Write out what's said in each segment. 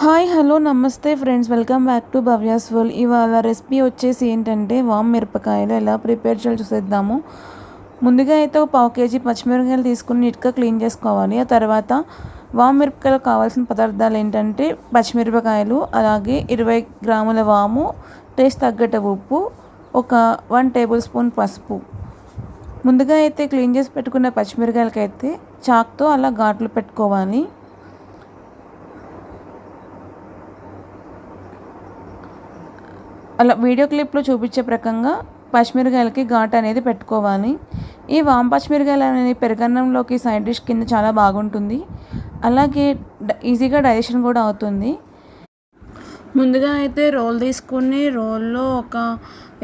Hi hello నమస్తే friends. Welcome back to Bhavya's వల్ ఇవాళ రెసిపీ వచ్చేసి ఏంటంటే వామ్ మిరపకాయలు. ఎలా ప్రిపేర్ చేయాలి చూసేద్దాము. ముందుగా అయితే ఒక పావు కేజీ పచ్చిమిరపకాయలు తీసుకుని నీట్గా క్లీన్ చేసుకోవాలి. ఆ తర్వాత వామ్ మిరపకాయలు కావాల్సిన పదార్థాలు ఏంటంటే పచ్చిమిరపకాయలు అలాగే ఇరవై గ్రాముల వాము టేస్ట్ తగ్గట్టు ఉప్పు ఒక వన్ టేబుల్ స్పూన్ పసుపు. ముందుగా అయితే క్లీన్ చేసి పెట్టుకున్న పచ్చిమిరకాయలకైతే చాక్తో అలా ఘాట్లు పెట్టుకోవాలి. అలా వీడియో క్లిప్లో చూపించే ప్రకంగా పచ్చిమిరకాయలకి ఘాట్ అనేది పెట్టుకోవాలి. ఈ వామ్ పచ్చిమిరకాయలు అనేది పెరగన్నంలోకి సైడ్ డిష్ కింద చాలా బాగుంటుంది. అలాగే ఈజీగా డైజెషన్ కూడా అవుతుంది. ముందుగా అయితే రోల్ తీసుకుని రోల్లో ఒక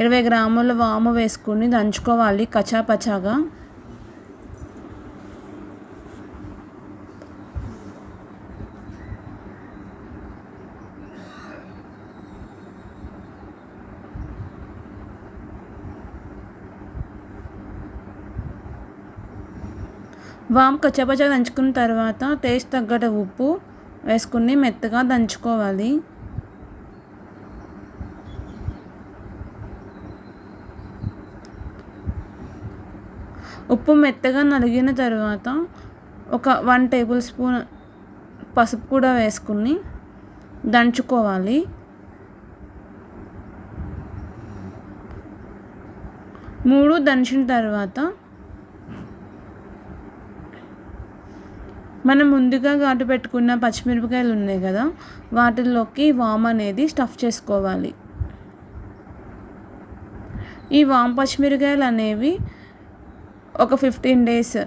ఇరవై గ్రాముల వాము వేసుకుని దంచుకోవాలి కచా వామ్ కచ్చపచ్చ దంచుకున్న తర్వాత టేస్ట్ తగ్గట ఉప్పు వేసుకుని మెత్తగా దంచుకోవాలి. ఉప్పు మెత్తగా నలిగిన తర్వాత ఒక వన్ టేబుల్ స్పూన్ పసుపు కూడా వేసుకుని దంచుకోవాలి. మూడు దంచిన తర్వాత మనం ముందుగా ఘాటు పెట్టుకున్న పచ్చిమిరపకాయలు ఉన్నాయి కదా వాటిల్లోకి వామ్ అనేది స్టఫ్ చేసుకోవాలి. ఈ వామ్ పచ్చిమిరకాయలు అనేవి ఒక ఫిఫ్టీన్ డేస్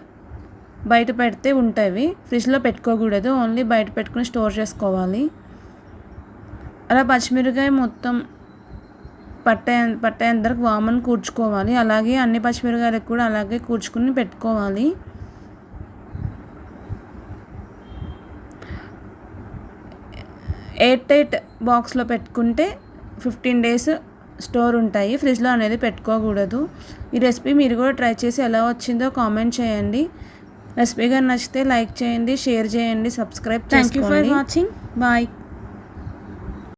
బయట పెడితే ఉంటాయి. ఫ్రిడ్జ్లో పెట్టుకోకూడదు ఓన్లీ బయట పెట్టుకుని స్టోర్ చేసుకోవాలి. అలా పచ్చిమిరకాయ మొత్తం పట్టే పట్టేంతరకు వామన్ కూర్చుకోవాలి. అలాగే అన్ని పచ్చిమిరకాయలకు కూడా అలాగే కూర్చుకుని పెట్టుకోవాలి. ఎయిట్ ఎయిట్ బాక్స్లో పెట్టుకుంటే ఫిఫ్టీన్ డేస్ స్టోర్ ఉంటాయి. ఫ్రిడ్జ్లో అనేది పెట్టుకోకూడదు. ఈ రెసిపీ మీరు కూడా ట్రై చేసి ఎలా వచ్చిందో కామెంట్ చేయండి. రెసిపీ కానీ నచ్చితే లైక్ చేయండి షేర్ చేయండి subscribe thank you for watching bye